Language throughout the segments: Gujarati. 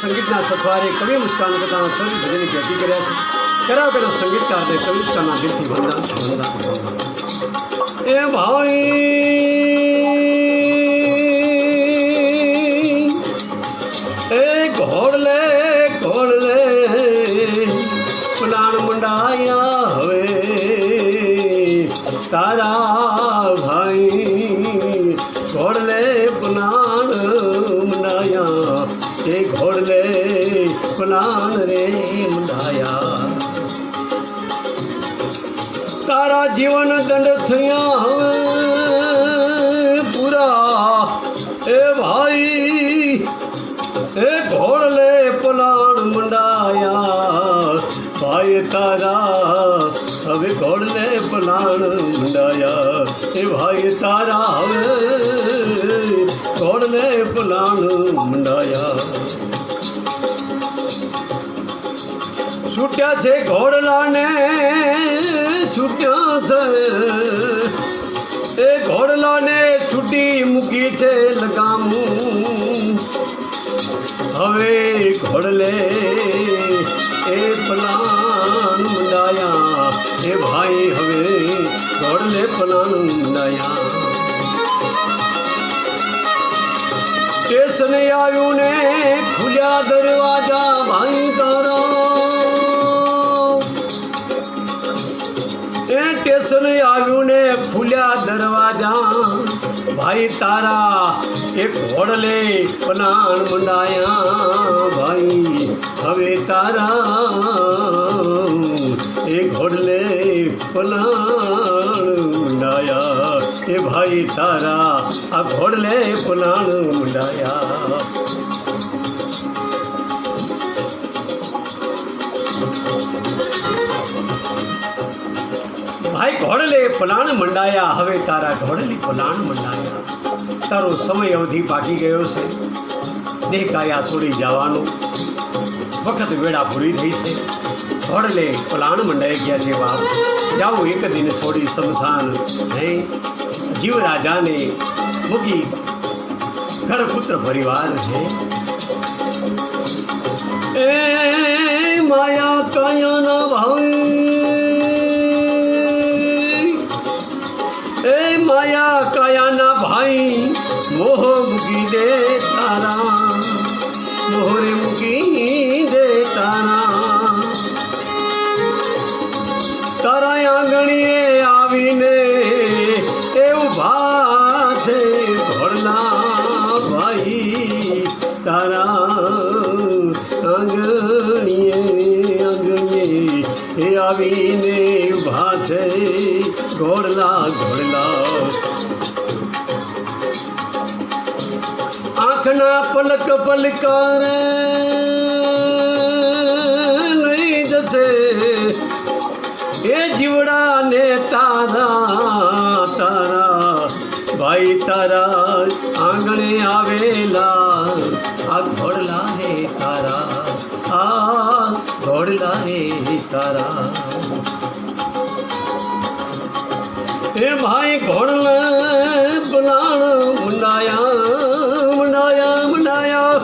સંગીતના સથવારે કવિ મુસ્કાન પોતાના સ્વરી ભજનની ભેટી કર્યા છે. કર્યા કરા સંગીતકારને કવિ મુસ્કાનના દિલથી વંદન વંદન એ ભાઈ, એ ઘોડલે ઘોડલે પ્લાન મંડાયા હવે. તારા પ્લાન રે મંડાયા તારા જીવન દંડ થયા હવે પૂરા એ ભાઈ એ ઘોડલે પલાણ મંડાયા ભાઈ તારા હવે ઘોડલે પલાણ મંડાયા એ ભાઈ તારા હવે ઘોડલે પલાણ મંડાયા છૂટ્યા છે ઘોડલાને, છૂટ્યા છે. એ ઘોડલાને છૂટી મૂકી છે લગામું. હવે ઘોડલે એ પલાન મંડાયા એ ભાઈ હવે ઘોડલે પલાન મંડાયા સ્ટેશન આવ્યું ને ખુલ્યા દરવાજા, ભાઈ તારા સ્ટેશન આવ્યું ને ખુલ્યા દરવાજા ભાઈ તારા એ ઘોડલે પનાણ મંડાયા ભાઈ હવે તારા એ ઘોડલે પલાણ મંડાયા એ ભાઈ તારા આ ઘોડલે પલાણ મંડાયા ભાઈ ઘોડલે પલાણ મંડાયા હવે તારા ઘોડલી પલાણ મંડાયા તારો સમય અવધિ પાકી ગયો છે દેહ કાયા છોડી જવાનું વખત વેળા પૂરી થઈ છે ઘોડલે પલાણ મંડાઈ ગયા છે બાપ જાઓ એક દિન છોડી શમશાન હે જીવ રાજાને મૂકી ઘર પુત્ર પરિવાર છે એ માયા કાયાના ભાઈ એ કયાના ભાઈ મોહ મૂકી દે તારા? મોહરે મૂકી દે તારા? તારા આંગણીએ આવીને એવું ભા છે ઘોડલા ભાઈ. તારા આંગણીએ આંગણીએ એ આવીને ઊભા છે ઘોડલા ઘોડલા આંખના પલક પલકારે લઈ જશે. એ જીવડાને તારા તારા. ભાઈ તારા આંગણે આવેલા. આ ઘોડલા હે તારા. આ ઘોડલા હે તારા. એ ભાઈ ઘોડલા બલાણ મુંડાયા મુંડાયા મુંડાયા.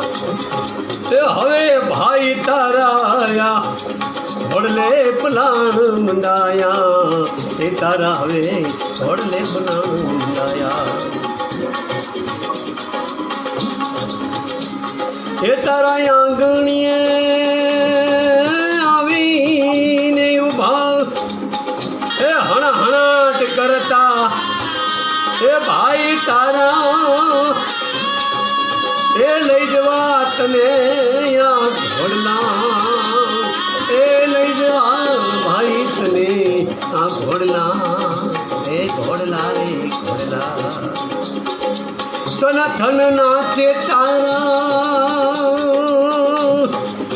એ હવે ભાઈ તારાયા ઘોડલે પલાણ મુંડાયા. એ તારા હવે ઘોડલે પલાણ મુંડાયા. એ તારા આંગણીએ તારા એ લઈ જવા તને ઘોડલા એ લઈ જવા ભાઈ તને આ ઘોડલા એ ઘોડલા રે ઘોડલા તન થન નાચે તારા.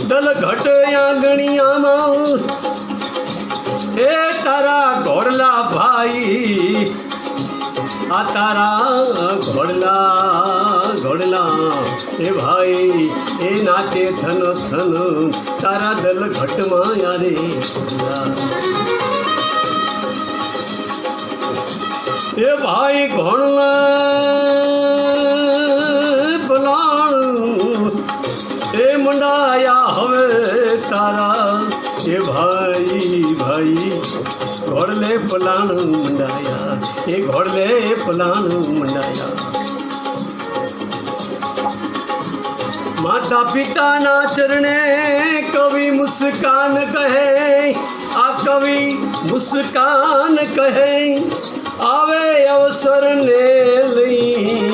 દલ ઘટ આંગણિયામાં. એ તારા ઘોડલા ભાઈ આ તારા ઘોડલા ઘોડલા એ ભાઈ, એ નાચે થન થન, તારા દલ ઘટમાં યારે એ ભાઈ ઘોડલા બલાણ. એ મંડ મંડાયા હવે તારા. એ ભાઈ ભાઈ ઘોડલે પલાણ મંડાયા એ ઘોડલે પલાણ મંડાયા માતા પિતાના ચરણે કવિ મુસ્કાન કહે આ કવિ મુસ્કાન કહે આવે અવસરને લઈ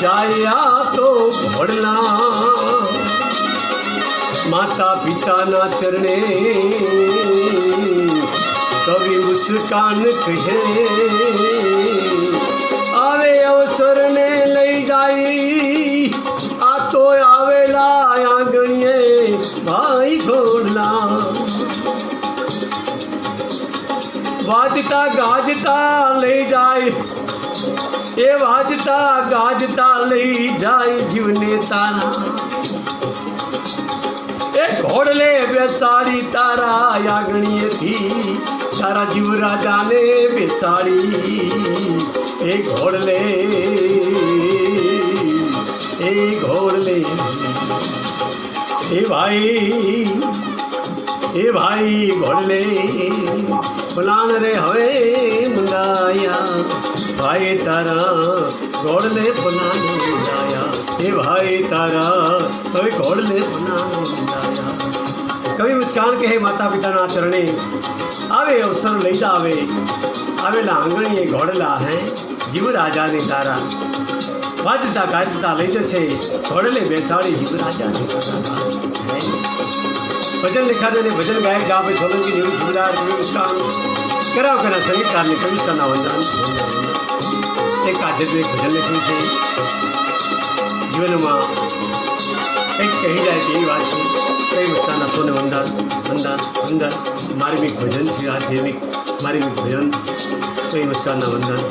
જાય આ તો ઘોડલા માતા પિતાના ચરણે કવિ મુસ્કાન કહે, આવે અવસરને લઈ જાય, આ તો આવેલા આંગણીએ ભાઈ ઘોડલા વાજતા ગાજતા લઈ જાય, એ વાજતા ગાજતા લઈ જાય જીવને તારા. એ ઘોડલે બેસાડી તારા આગણીએથી. તારા જીવ રાજાને બેસાડી. એ ઘોડલે એ ઘોડલે એ ભાઈ એ ભાઈ ઘોડલે ફલાણ રે હવે મંગાયા ભાઈ તારા ઘોડલે ફલાણ મંગાયા એ ભાઈ તારા હવે ઘોડલે ફલાણ મંગાયા કવિ મુસ્કાન કહે માતા પિતાના ચરણે, આવે અવસર લઈ આવે. આવેલા આંગણીએ ઘોડલા હે જીવ રાજાને તારા. વાજતા ગાજતા લઈ જશે. ઘોડલે બેસાડી જીવ રાજાને તારા ભજન લેખાને અને ભજન ગાયક ગાવે, સોલંકી દેવી સુબેદાર કવિ મુસ્કાન. કરાવ કરા સંગીતકારને કવિષ્કાના વંદન. એક આધ્યાત્મિક ભજન લખ્યું છે. જીવનમાં કંઈક કહી જાય તેવી વાત છે. કઈ મુસ્કાનના સોને વંદન વંદન વંદન. માર્મિક ભજન છે આધ્યાત્મિક માર્મિક ભજન કઈ મુસ્કાના વંદન.